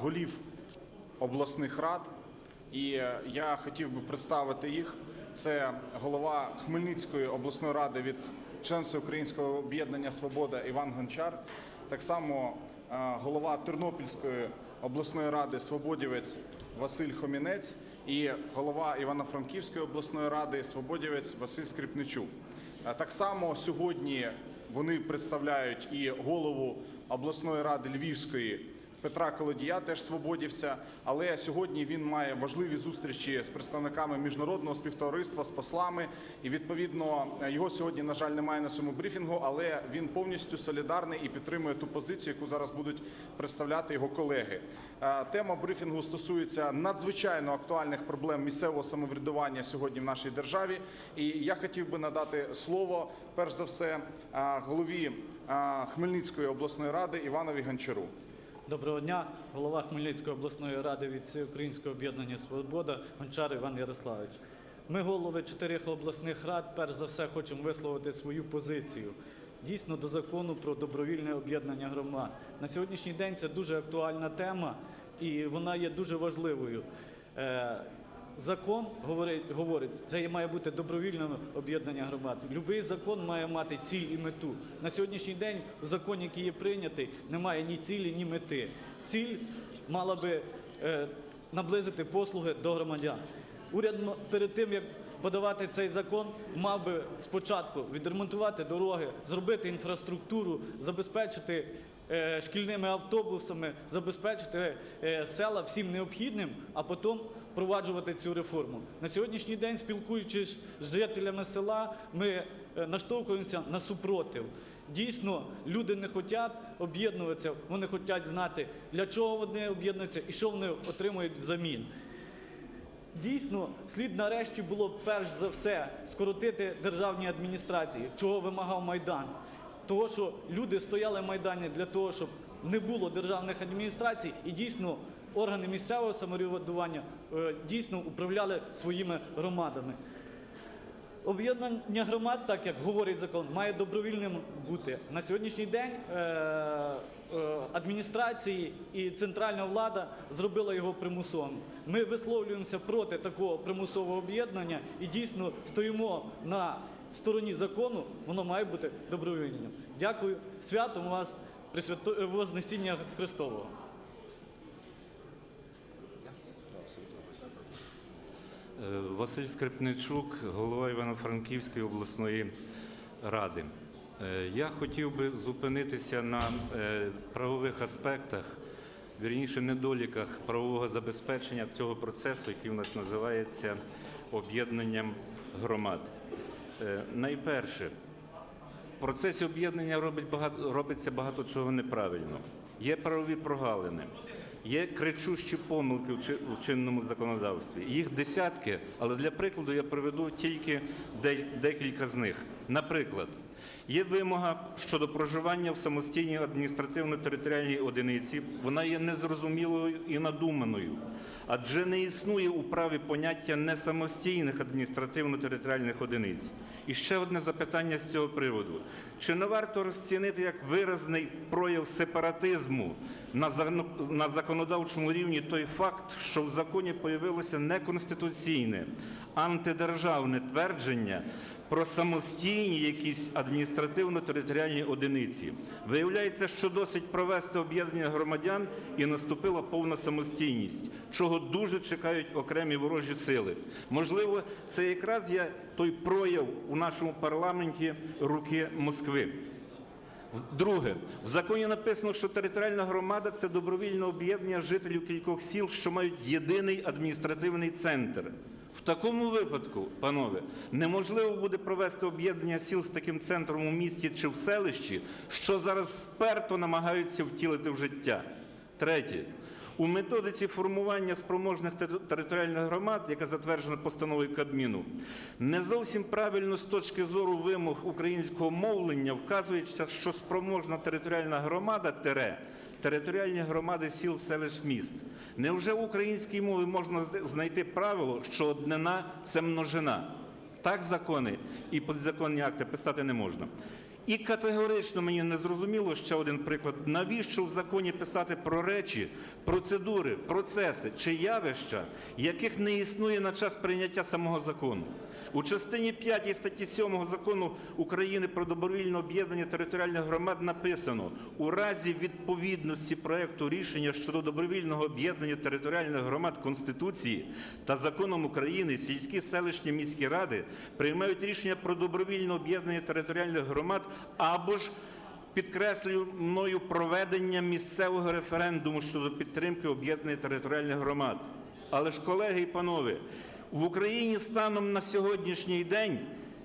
голів обласних рад, і е, я хотів би представити їх. Це голова Хмельницької обласної ради від членства Українського об'єднання Свобода Іван Гончар, так само е, голова Тернопільської обласної ради Свободівець Василь Хомінець і голова Івано-Франківської обласної ради Свободівець Василь Скрипничук. Е, Так само сьогодні вони представляють і голову обласної ради Львівської Петра Колодія, теж свободівця. Але сьогодні він має важливі зустрічі з представниками міжнародного співтовариства, з послами. І відповідно його сьогодні, на жаль, немає на цьому брифінгу, але він повністю солідарний і підтримує ту позицію, яку зараз будуть представляти його колеги. Е, Тема брифінгу стосується надзвичайно актуальних проблем місцевого самоврядування сьогодні в нашій державі. І я хотів би надати слово перш за все е, голові е, Хмельницької обласної ради Іванові Гончару. Доброго дня, голова Хмельницької обласної ради від Всеукраїнського об'єднання Свобода Гончар Іван Ярославович. Ми, голови чотирьох обласних рад, перш за все хочемо висловити свою позицію. Дійсно, до закону про добровільне об'єднання громад. На сьогоднішній день це дуже актуальна тема і вона є дуже важливою. Закон говорить, говорить, це має бути добровільне об'єднання громад. Любий закон має мати ціль і мету. На сьогоднішній день в законі, який є прийнятий, немає ні цілі, ні мети. Ціль мала би е, наблизити послуги до громадян. Уряд перед тим як подавати цей закон, мав би спочатку відремонтувати дороги, зробити інфраструктуру, забезпечити шкільними автобусами, забезпечити е, села всім необхідним, а потім впроваджувати цю реформу. На сьогоднішній день, спілкуючись з жителями села, ми е, наштовхуємося на супротив. Дійсно, люди не хочуть об'єднуватися, вони хочуть знати, для чого вони об'єднуються і що вони отримують взамін. Дійсно, слід нарешті було перш за все скоротити державні адміністрації, чого вимагав Майдан. Того, що люди стояли в Майдані для того, щоб не було державних адміністрацій, і дійсно органи місцевого самоврядування е, дійсно управляли своїми громадами. Об'єднання громад, так як говорить закон, має добровільним бути. На сьогоднішній день е, е, адміністрації і центральна влада зробила його примусовим. Ми висловлюємося проти такого примусового об'єднання і дійсно стоїмо на стороні закону, воно має бути добровільним. Дякую. Святом вас Пресвято... Вознесіння Христового. Е, Василь Скрипничук, голова Івано-Франківської обласної ради. Е, Я хотів би зупинитися на е, правових аспектах, вірніше недоліках правового забезпечення цього процесу, який у нас називається об'єднанням громад. Е, Найперше, в процесі об'єднання робить багато, робиться багато чого неправильно. Є правові прогалини, є кричущі помилки в чи- в чинному законодавстві. Їх десятки, але для прикладу я приведу тільки декілька з них. Наприклад, є вимога щодо проживання в самостійній адміністративно-територіальній одиниці. Вона є незрозумілою і надуманою, адже не існує у праві поняття несамостійних адміністративно-територіальних одиниць. І ще одне запитання з цього приводу: чи не варто розцінити як виразний прояв сепаратизму на законодавчому рівні той факт, що в законі появилося неконституційне антидержавне твердження про самостійні якісь адміністративно-територіальні одиниці. Виявляється, що досить провести об'єднання громадян і наступила повна самостійність, чого дуже чекають окремі ворожі сили. Можливо, це якраз є той прояв у нашому парламенті руки Москви. Друге, в законі написано, що територіальна громада це добровільне об'єднання жителів кількох сіл, що мають єдиний адміністративний центр. В такому випадку, панове, неможливо буде провести об'єднання сіл з таким центром у місті чи в селищі, що зараз вперто намагаються втілити в життя. Третє. У методиці формування спроможних територіальних громад, яка затверджена постановою Кабміну, не зовсім правильно з точки зору вимог українського мовлення вказується, що спроможна територіальна громада тере територіальні громади сіл, селищ, міст. Невже в українській мові можна знайти правило, що однина це множина? Так закони і підзаконні акти писати не можна. І категорично мені не зрозуміло ще один приклад, навіщо в законі писати про речі, процедури, процеси чи явища, яких не існує на час прийняття самого закону. У частині 5 статті 7 закону України про добровільне об'єднання територіальних громад написано: у разі відповідності проекту рішення щодо добровільного об'єднання територіальних громад Конституції та законом України сільські селищні міські ради приймають рішення про добровільне об'єднання територіальних громад або ж Підкреслюю мною проведення місцевого референдуму щодо підтримки об'єднання територіальних громад. Але ж, колеги і панове, в Україні станом на сьогоднішній день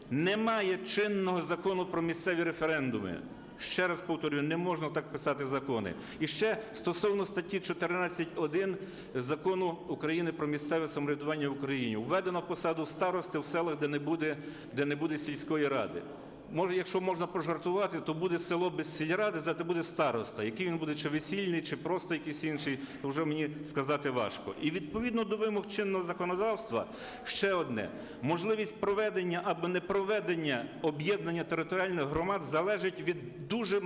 немає чинного закону про місцеві референдуми. Ще раз повторюю, не можна так писати закони. І ще стосовно статті 14.1 закону України про місцеве самоврядування в Україні введено посаду старости в селах, де не буде, де не буде сільської ради. Може, якщо можна пожартувати, то буде село без сільради, зате буде староста. Який він буде, чи весільний, чи просто якийсь інший, вже мені сказати важко. І відповідно до вимог чинного законодавства, ще одне: можливість проведення або не проведення об'єднання територіальних громад залежить від дуже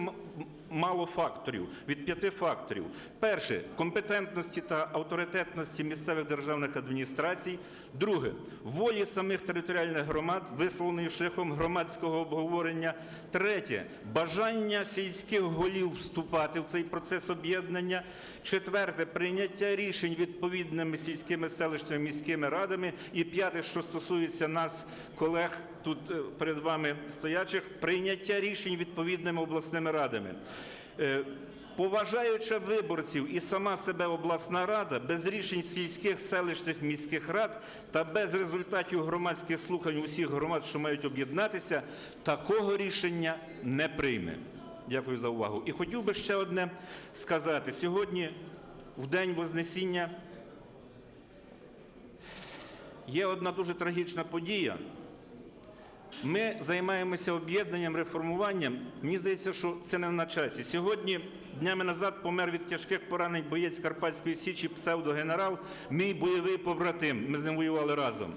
мало факторів, від п'яти факторів. Перше компетентності та авторитетності місцевих державних адміністрацій. Друге волі самих територіальних громад, висловленої шляхом громадського обговорення. Третє бажання сільських голів вступати в цей процес об'єднання. Четверте прийняття рішень відповідними сільськими селищними міськими радами. І п'яте, що стосується нас, колег тут е, перед вами стоячих, прийняття рішень відповідними обласними радами. Е, Поважаючи виборців і сама себе обласна рада, без рішень сільських селищних міських рад та без результатів громадських слухань усіх громад, що мають об'єднатися, такого рішення не прийме. Дякую за увагу. І хотів би ще одне сказати. Сьогодні, в день Вознесіння, є одна дуже трагічна подія. Ми займаємося об'єднанням, реформуванням. Мені здається, що це не на часі. Сьогодні, днями назад, помер від тяжких поранень боєць Карпатської Січі, псевдогенерал, мій бойовий побратим. Ми з ним воювали разом.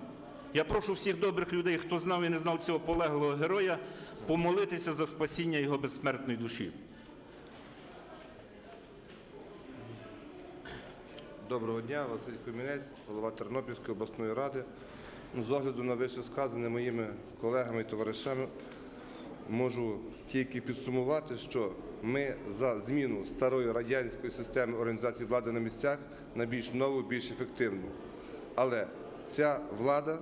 Я прошу всіх добрих людей, хто знав і не знав цього полеглого героя, помолитися за спасіння його безсмертної душі. Доброго дня, Василь Комінець, голова Тернопільської обласної ради. З огляду на вище сказане моїми колегами і товаришами, можу тільки підсумувати, що ми за зміну старої радянської системи організації влади на місцях на більш нову, більш ефективну. Але ця влада,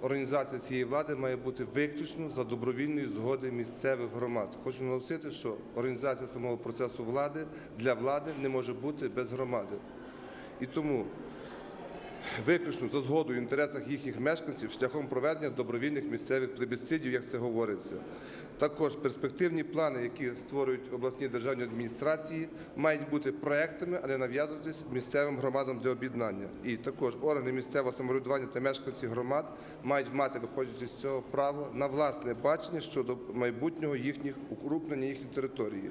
організація цієї влади має бути виключно за добровільної згоди місцевих громад. Хочу наголосити, що організація самого процесу влади для влади не може бути без громади. І тому виключно за згодою в інтересах їхніх мешканців шляхом проведення добровільних місцевих плебісцидів, як це говориться. Також перспективні плани, які створюють обласні державні адміністрації, мають бути проектами, а не нав'язуватись місцевим громадам для об'єднання. І також органи місцевого самоврядування та мешканці громад мають мати, виходячи з цього, право на власне бачення щодо майбутнього їхніх укрупнення їхніх території.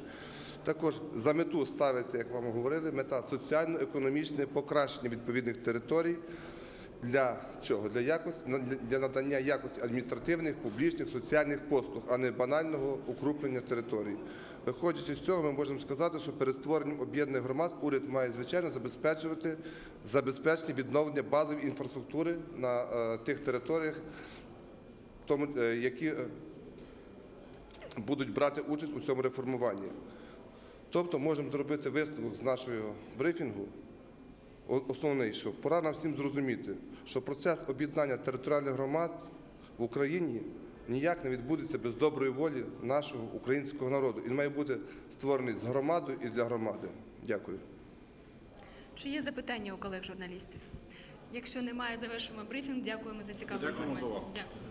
Також за мету ставиться, як вам говорили, мета соціально-економічне покращення відповідних територій. Для чого? Для якості для надання якості адміністративних, публічних, соціальних послуг, а не банального укрупнення територій. Виходячи з цього, ми можемо сказати, що перед створенням об'єднаних громад уряд має звичайно забезпечувати забезпечення відновлення базової інфраструктури на е, тих територіях, тому, е, які е, будуть брати участь у цьому реформуванні. Тобто можемо зробити висновок з нашого брифінгу, основний, що пора нам всім зрозуміти, що процес об'єднання територіальних громад в Україні ніяк не відбудеться без доброї волі нашого українського народу. Він має бути створений з громадою і для громади. Дякую. Чи є запитання у колег журналістів? Якщо немає, завершимо брифінг. Дякуємо за цікаву інформацію. Дякую.